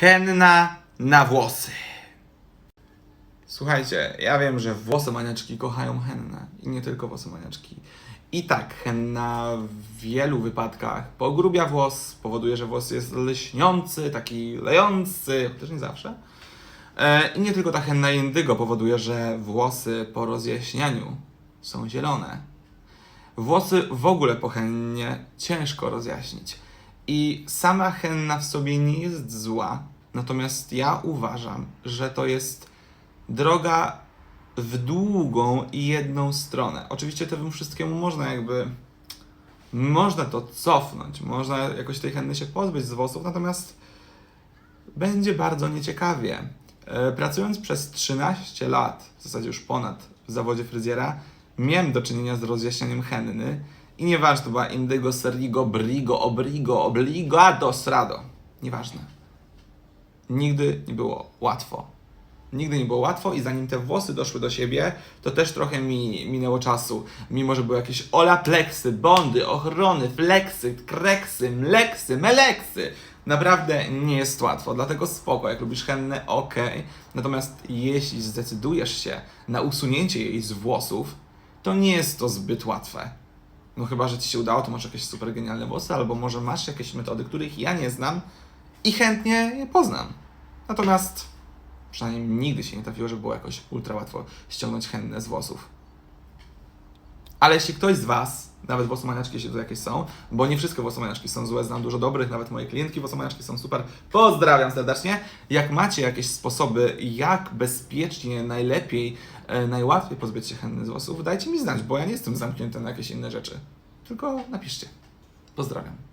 Henna na włosy. Słuchajcie, ja wiem, że włosomaniaczki kochają hennę i nie tylko włosomaniaczki. I tak, henna w wielu wypadkach pogrubia włos, powoduje, że włos jest lśniący, taki lejący, chociaż nie zawsze. E, I nie tylko ta henna indygo powoduje, że włosy po rozjaśnianiu są zielone. Włosy w ogóle po hennie ciężko rozjaśnić. I sama henna w sobie nie jest zła, natomiast ja uważam, że to jest droga w długą i jedną stronę. Oczywiście temu wszystkiemu można jakby. Można to cofnąć, można jakoś tej henny się pozbyć z włosów, natomiast będzie bardzo nieciekawie. E, Pracując przez 13 lat, w zasadzie już ponad w zawodzie fryzjera, miałem do czynienia z rozjaśnianiem henny i nieważne, to była Indigo, Serigo, Brigo, Obrigo, Obligado, Srado. Nieważne. Nigdy nie było łatwo. Nigdy nie było łatwo i zanim te włosy doszły do siebie, to też trochę mi minęło czasu. Mimo, że były jakieś olapleksy, bondy, ochrony, fleksy, kreksy, mleksy, meleksy. Naprawdę nie jest łatwo, dlatego spoko, jak lubisz hennę, ok. Natomiast jeśli zdecydujesz się na usunięcie jej z włosów, to nie jest to zbyt łatwe. No chyba, że ci się udało, to masz jakieś super genialne włosy, albo może masz jakieś metody, których ja nie znam i chętnie je poznam. Natomiast przynajmniej nigdy się nie trafiło, że było jakoś ultra łatwo ściągnąć hennę z włosów. Ale jeśli ktoś z Was, nawet włosomaniaczki, jeśli to jakieś są, bo nie wszystkie włosomaniaczki są złe, znam dużo dobrych, nawet moje klientki włosomaniaczki są super, pozdrawiam serdecznie. Jak macie jakieś sposoby, jak bezpiecznie, najlepiej, e, najłatwiej pozbyć się henny z włosów, dajcie mi znać, bo ja nie jestem zamknięty na jakieś inne rzeczy. Tylko napiszcie. Pozdrawiam.